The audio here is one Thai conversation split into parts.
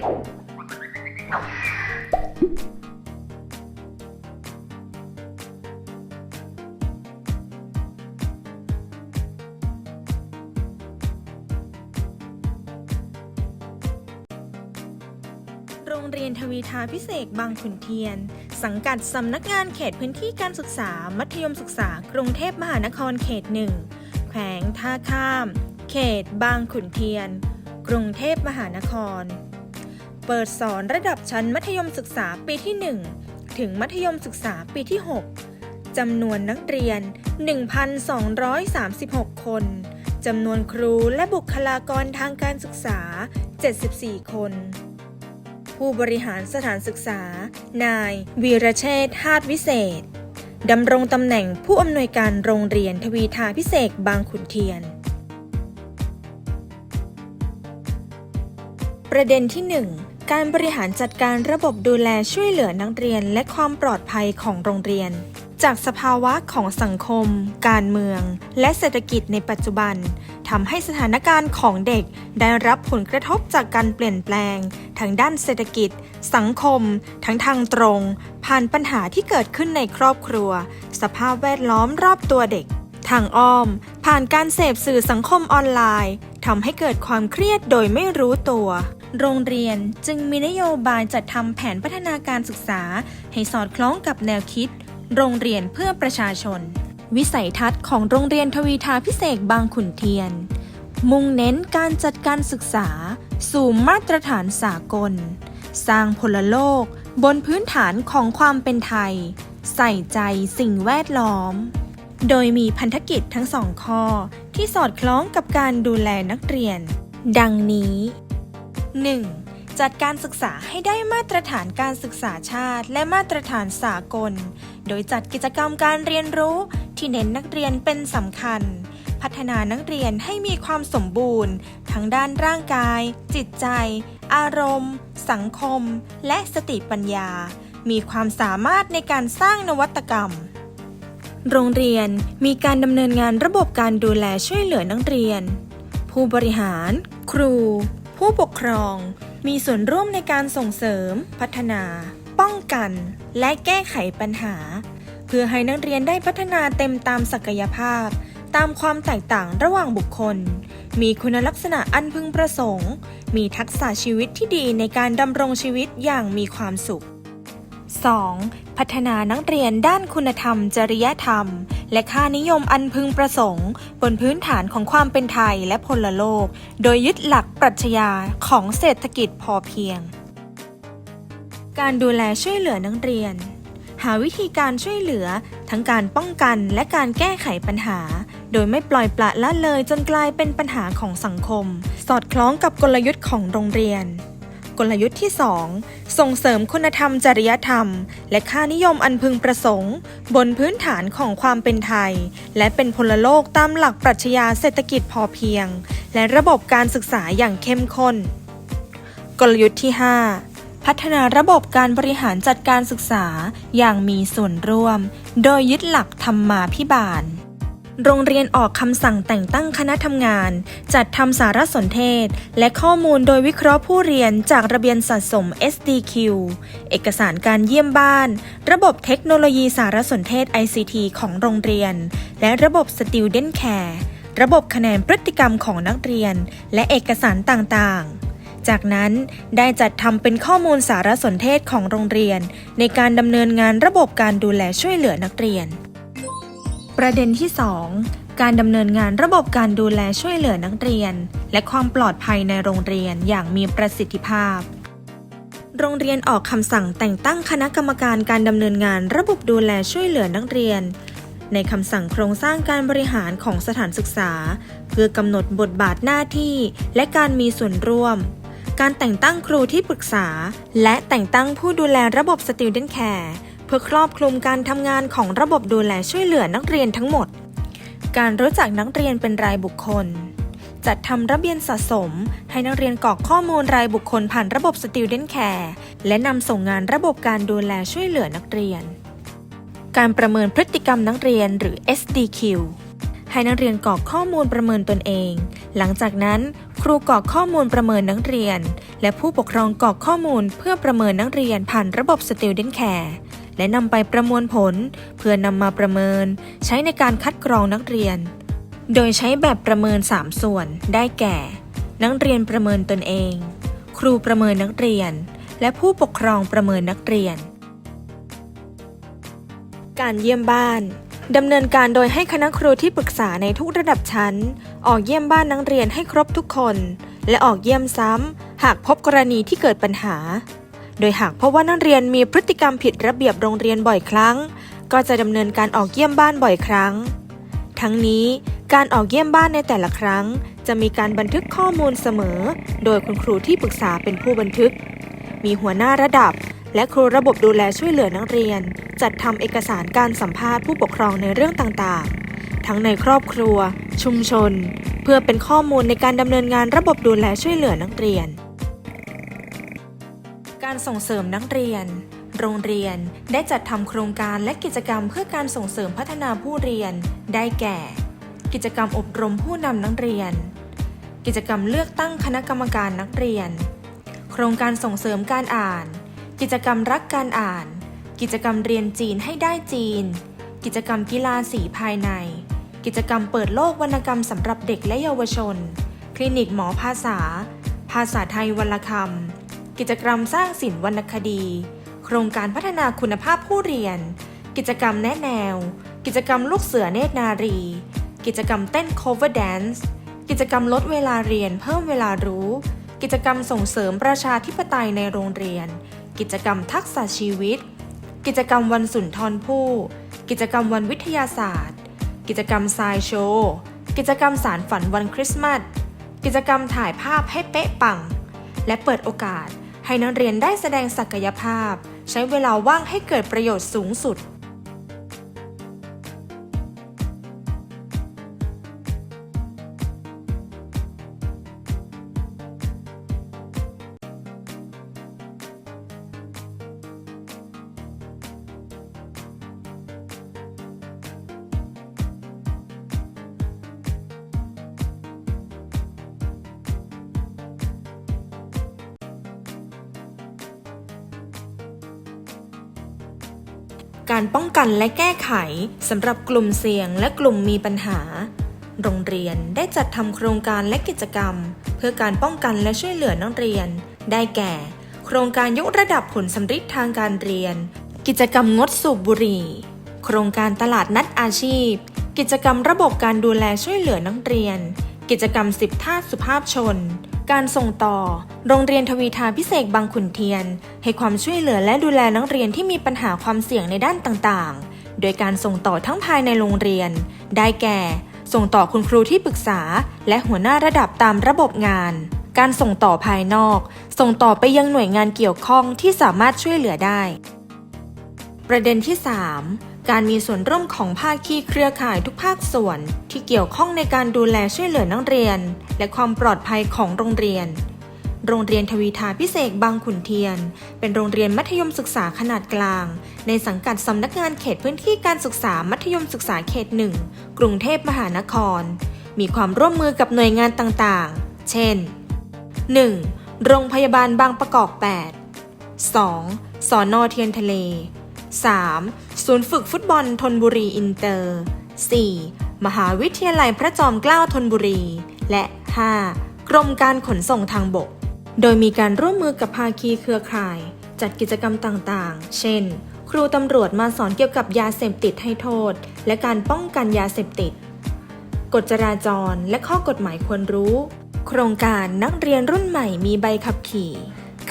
โรงเรียนทวีทาพิเศษบางขุนเทียน สังกัดสำนักงานเขตพื้นที่การศึกษา มัธยมศึกษากรุงเทพมหานครเขตหนึ่งแขวงท่าข้าม เขตบางขุนเทียน กรุงเทพมหานคร เปิดสอนระดับชั้นมัธยมศึกษาปีที่ 1 ถึงมัธยมศึกษาปีที่ 6 จำนวนนักเรียน 1,236 คน จำนวนครูและบุคลากรทางการศึกษา 74 คน ผู้บริหารสถานศึกษา นายวีรเชษฐ์ฮาดวิเศษ ดำรงตำแหน่งผู้อำนวยการโรงเรียนทวีทาพิเศษบางขุนเทียนประเด็นที่ 1 การบริหารจัดการระบบดูแลช่วยเหลือนักเรียนและความปลอดภัยของโรงเรียน จากสภาวะของสังคม การเมือง และเศรษฐกิจในปัจจุบันทำให้สถานการณ์ของเด็กได้รับผลกระทบจากการเปลี่ยนแปลง ทางด้านเศรษฐกิจ สังคม ทั้งทางตรง ผ่านปัญหาที่เกิดขึ้นในครอบครัว สภาพแวดล้อมรอบตัวเด็ก ทางอ้อม ผ่านการเสพสื่อสังคมออนไลน์ทำให้เกิดความเครียดโดยไม่รู้ตัว โรงเรียนจึงมีนโยบายจัดทำแผนพัฒนาการศึกษา ให้สอดคล้องกับแนวคิด โรงเรียนเพื่อประชาชน วิสัยทัศน์ของโรงเรียนทวีทาพิเศษบางขุนเทียน มุ่งเน้นการจัดการศึกษา สู่มาตรฐานสากล สร้างพลโลก บนพื้นฐานของความเป็นไทย ใส่ใจสิ่งแวดล้อม โดยมีพันธกิจทั้งสองข้อที่สอดคล้องกับการดูแลนักเรียน ดังนี้ 1. จัดการศึกษาให้ได้มาตรฐานการศึกษาชาติ และมาตรฐานสากล โดยจัดกิจกรรมการเรียนรู้ที่เน้นนักเรียนเป็นสำคัญ พัฒนานักเรียนให้มีความสมบูรณ์ ทั้งด้านร่างกาย จิตใจ อารมณ์ สังคม และสติปัญญา มีความสามารถในการสร้างนวัตกรรมโรงเรียนมีการดำเนินงานระบบการดูแลช่วยเหลือนักเรียน ผู้บริหาร ครู ผู้ปกครองมีส่วนร่วมในการส่งเสริม พัฒนา ป้องกัน และแก้ไขปัญหา เพื่อให้นักเรียนได้พัฒนาเต็มตามศักยภาพ ตามความแตกต่างระหว่างบุคคล มีคุณลักษณะอันพึงประสงค์ มีทักษะชีวิตที่ดีในการดำรงชีวิตอย่างมีความสุข 2. พัฒนานักเรียนด้านคุณธรรม จริยธรรม และค่านิยมอันพึงประสงค์ บนพื้นฐานของความเป็นไทยและพลโลก โดยยึดหลักปรัชญาของเศรษฐกิจพอเพียง การดูแลช่วยเหลือนักเรียน หาวิธีการช่วยเหลือ ทั้งการป้องกันและการแก้ไขปัญหา โดยไม่ปล่อยปละละเลยจนกลายเป็นปัญหาของสังคม สอดคล้องกับกลยุทธ์ของโรงเรียน กลยุทธ์ที่ 2 ส่งเสริมคุณธรรมจริยธรรม และค่านิยมอันพึงประสงค์ บนพื้นฐานของความเป็นไทย และเป็นพลโลกตามหลักปรัชญาเศรษฐกิจพอเพียง และระบบการศึกษาอย่างเข้มข้น กลยุทธ์ที่ 5พัฒนาระบบการบริหารจัดการศึกษาอย่างมีส่วนร่วม โดยยึดหลักธรรมมาภิบาล โรงเรียนออกคำสั่งแต่งตั้งคณะทำงาน จัดทำสารสนเทศ และข้อมูลโดยวิเคราะห์ผู้เรียนจากระเบียนสะสม SDQ เอกสารการเยี่ยมบ้าน ระบบเทคโนโลยีสารสนเทศ ICT ของโรงเรียน และระบบ Student Care ระบบคะแนนพฤติกรรมของนักเรียน และเอกสารต่างๆจากนั้นได้จัดทำเป็นข้อมูลสารสนเทศของโรงเรียน ในการดำเนินงานระบบการดูแลช่วยเหลือนักเรียน ประเด็นที่ 2 การดำเนินงานระบบการดูแลช่วยเหลือนักเรียน และความปลอดภัยในโรงเรียนอย่างมีประสิทธิภาพ โรงเรียนออกคำสั่งแต่งตั้งคณะกรรมการการดำเนินงานระบบดูแลช่วยเหลือนักเรียน ในคำสั่งโครงสร้างการบริหารของสถานศึกษา เพื่อกำหนดบทบาทหน้าที่ และการมีส่วนร่วม การแต่งตั้งครูที่ปรึกษา และแต่งตั้งผู้ดูแลระบบ Student Care พื่อครอบคลุมการทำงานของระบบดูแลช่วยเหลือนักเรียนทั้งหมด การรู้จักนักเรียนเป็นรายบุคคล จัดทำระเบียนสะสม ให้นักเรียนกรอกข้อมูลรายบุคคลผ่านระบบ Student Care และนำส่งงานระบบการดูแลช่วยเหลือนักเรียน การประเมินพฤติกรรมนักเรียนหรือ SDQ ให้นักเรียนกรอกข้อมูลประเมินตนเอง หลังจากนั้น ครูกรอกข้อมูลประเมินนักเรียน และผู้ปกครองกรอกข้อมูลเพื่อประเมินนักเรียนผ่านระบบ Student Care และนำไปประมวลผล เพื่อนำมาประเมิน ใช้ในการคัดกรองนักเรียน โดยใช้แบบประเมิน 3 ส่วน ได้แก่ นักเรียนประเมินตนเอง ครูประเมินนักเรียน และผู้ปกครองประเมินนักเรียน การเยี่ยมบ้านดำเนินการโดยให้คณะครูที่ปรึกษาในทุกระดับชั้น ออกเยี่ยมบ้านนักเรียนให้ครบทุกคน และออกเยี่ยมซ้ำ หากพบกรณีที่เกิดปัญหา โดยหากพบว่านักเรียนมีพฤติกรรมผิดระเบียบโรงเรียนบ่อยครั้ง ก็จะดำเนินการออกเยี่ยมบ้านบ่อยครั้ง ทั้งนี้การออกเยี่ยมบ้านในแต่ละครั้ง จะมีการบันทึกข้อมูลเสมอ โดยคุณครูที่ปรึกษาเป็นผู้บันทึก มีหัวหน้าระดับ และครูระบบดูแลช่วยเหลือนักเรียน จัดทำเอกสารการสัมภาษณ์ผู้ปกครองในเรื่องต่างๆ ทั้งในครอบครัว ชุมชน เพื่อเป็นข้อมูลในการดำเนินงานระบบดูแลช่วยเหลือนักเรียน การส่งเสริมนักเรียน โรงเรียนได้จัดทำโครงการและกิจกรรมเพื่อการส่งเสริมพัฒนาผู้เรียน ได้แก่ กิจกรรมอบรมผู้นำนักเรียน กิจกรรมเลือกตั้งคณะกรรมการนักเรียน โครงการส่งเสริมการอ่าน กิจกรรมรักการอ่าน กิจกรรมเรียนจีนให้ได้จีน กิจกรรมกีฬาสีภายใน กิจกรรมเปิดโลกวรรณกรรมสำหรับเด็กและเยาวชน คลินิกหมอภาษา ภาษาไทยวรรณคำ กิจกรรมสร้างศิลป์วรรณคดี โครงการพัฒนาคุณภาพผู้เรียน กิจกรรมแนะแนว กิจกรรมลูกเสือเนตรนารี กิจกรรมเต้น cover dance กิจกรรมลดเวลาเรียนเพิ่มเวลารู้ กิจกรรมส่งเสริมประชาธิปไตยในโรงเรียน กิจกรรมทักษะชีวิต กิจกรรมวันสุนทรภู่กิจกรรมวันวิทยาศาสตร์ กิจกรรมไซโชว์กิจกรรมสารฝันวันคริสต์มาส กิจกรรมถ่ายภาพให้เป๊ะปัง และเปิดโอกาส ให้นักเรียนได้แสดงศักยภาพ ใช้เวลาว่างให้เกิดประโยชน์สูงสุด การป้องกันและแก้ไขสำหรับกลุ่มเสี่ยงและกลุ่มมีปัญหา โรงเรียนได้จัดทำโครงการและกิจกรรม เพื่อการป้องกันและช่วยเหลือนักเรียน ได้แก่ โครงการยกระดับผลสำฤทธิ์ทางการเรียน กิจกรรมงดสูบบุหรี่ โครงการตลาดนัดอาชีพ กิจกรรมระบบการดูแลช่วยเหลือนักเรียน กิจกรรมสิบท่าสุภาพชน การส่งต่อ โรงเรียนทวีทาพิเศษบางขุนเทียน ให้ความช่วยเหลือและดูแลนักเรียนที่มีปัญหาความเสี่ยงในด้านต่างๆ โดยการส่งต่อทั้งภายในโรงเรียน ได้แก่ ส่งต่อคุณครูที่ปรึกษา และหัวหน้าระดับตามระบบงาน การส่งต่อภายนอก ส่งต่อไปยังหน่วยงานเกี่ยวข้องที่สามารถช่วยเหลือได้ ประเด็นที่ 3 การมีส่วนร่วมของภาคีเครือข่ายทุกภาคส่วน ที่เกี่ยวข้องในการดูแลช่วยเหลือนักเรียน และความปลอดภัยของโรงเรียน โรงเรียนทวีทาพิเศษบางขุนเทียน เป็นโรงเรียนมัธยมศึกษาขนาดกลาง ในสังกัดสำนักงานเขตพื้นที่การศึกษามัธยมศึกษาเขตหนึ่งกรุงเทพมหานคร มีความร่วมมือกับหน่วยงานต่างๆ เช่น 1. โรงพยาบาลบางประกอบ 8 2. สอนอเทียนทะเล 3. ศูนย์ฝึกฟุตบอลทนบุรีอินเตอร์ 4. มหาวิทยาลัยพระจอมเกล้าธนบุรี และ 5. กรมการขนส่งทางบก โดยมีการร่วมมือกับภาคีเครือข่าย จัดกิจกรรมต่างๆ เช่น ครูตำรวจมาสอนเกี่ยวกับยาเสพติดให้โทษ และการป้องกันยาเสพติด กฎจราจรและข้อกฎหมายควรรู้ โครงการนักเรียนรุ่นใหม่มีใบขับขี่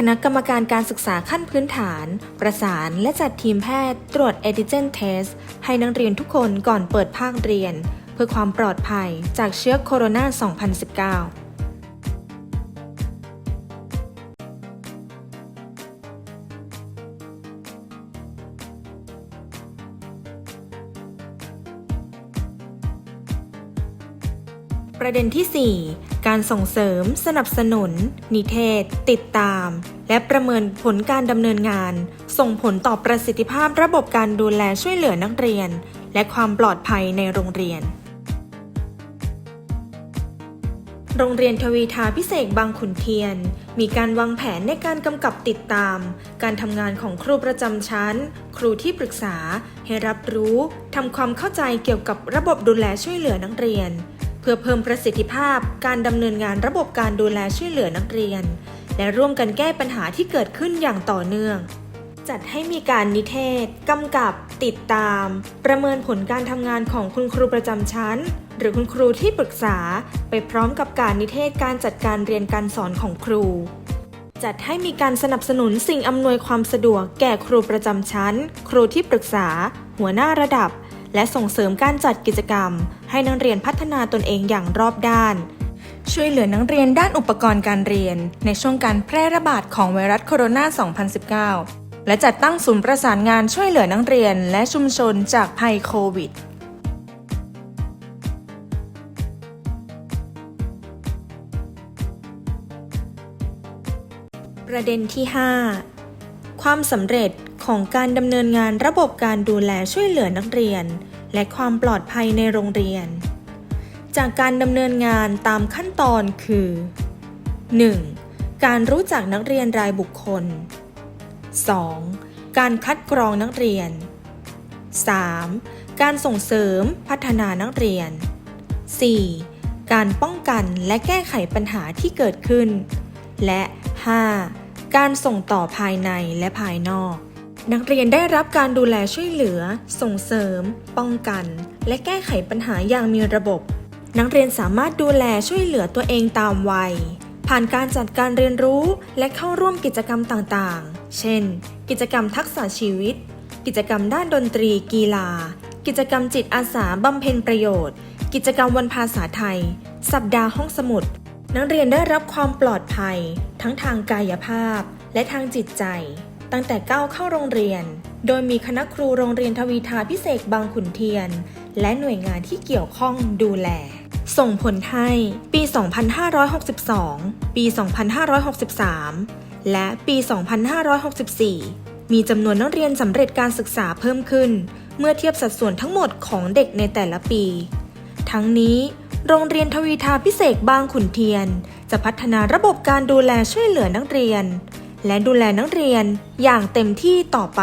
คณะกรรมการการศึกษาขั้นพื้นฐาน ประสานและจัดทีมแพทย์ ตรวจเอติเจนเทสให้นักเรียนทุกคนก่อนเปิดภาคเรียน เพื่อความปลอดภัยจากเชื้อโคโรนา 2019ประเด็นที่4 การส่งเสริม สนับสนุน นิเทศ ติดตาม และประเมินผลการดำเนินงาน ส่งผลต่อประสิทธิภาพระบบการดูแลช่วยเหลือนักเรียน และความปลอดภัยในโรงเรียน โรงเรียนทวีทาพิเศษบางขุนเทียน มีการวางแผนในการกำกับติดตาม การทำงานของครูประจำชั้น ครูที่ปรึกษา ให้รับรู้ทำความเข้าใจเกี่ยวกับระบบดูแลช่วยเหลือนักเรียน พื่อเพิ่มประสิทธิภาพการดำเนินงานระบบการดูแลช่วยเหลือนักเรียน และร่วมกันแก้ปัญหาที่เกิดขึ้นอย่างต่อเนื่อง จัดให้มีการนิเทศกำกับ ติดตาม ประเมินผลการทำงานของคุณครูประจำชั้น หรือคุณครูที่ปรึกษา ไปพร้อมกับการนิเทศการจัดการเรียนการสอนของครู จัดให้มีการสนับสนุนสิ่งอำนวยความสะดวกแก่ครูประจำชั้น ครูที่ปรึกษา หัวหน้าระดับ และส่งเสริมการจัดกิจกรรม ให้นักเรียนพัฒนาตนเองอย่างรอบด้าน ช่วยเหลือนักเรียนด้านอุปกรณ์การเรียน ในช่วงการแพร่ระบาดของไวรัสโคโรนา 2019 และจัดตั้งศูนย์ประสานงานช่วยเหลือนักเรียน และชุมชนจากภัยโควิดประเด็นที่ 5 ความสำเร็จ ของการดำเนินงานระบบการดูแลช่วยเหลือนักเรียน และความปลอดภัยในโรงเรียน จากการดำเนินงานตามขั้นตอนคือ 1. การรู้จักนักเรียนรายบุคคล 2. การคัดกรองนักเรียน 3. การส่งเสริมพัฒนานักเรียน 4. การป้องกันและแก้ไขปัญหาที่เกิดขึ้น และ 5. การส่งต่อภายในและภายนอก นักเรียนได้รับการดูแลช่วยเหลือ ส่งเสริม ป้องกัน และแก้ไขปัญหาอย่างมีระบบ นักเรียนสามารถดูแลช่วยเหลือตัวเองตามวัย ผ่านการจัดการเรียนรู้และเข้าร่วมกิจกรรมต่างๆ เช่น กิจกรรมทักษะชีวิต กิจกรรมด้านดนตรี กีฬา กิจกรรมจิตอาสาบำเพ็ญประโยชน์ กิจกรรมวันภาษาไทย สัปดาห์ห้องสมุด นักเรียนได้รับความปลอดภัย ทั้งทางกายภาพ และทางจิตใจ ตั้งแต่ก้าวเข้าโรงเรียน โดยมีคณะครูโรงเรียนทวีทาพิเศษบางขุนเทียน และหน่วยงานที่เกี่ยวข้องดูแล ส่งผลให้ปี 2562 ปี 2563 และปี 2564 มีจำนวนนักเรียนสำเร็จการศึกษาเพิ่มขึ้น เมื่อเทียบสัดส่วนทั้งหมดของเด็กในแต่ละปี ทั้งนี้โรงเรียนทวีทาพิเศษบางขุนเทียน จะพัฒนาระบบการดูแลช่วยเหลือนักเรียน และดูแลนักเรียนอย่างเต็มที่ต่อไป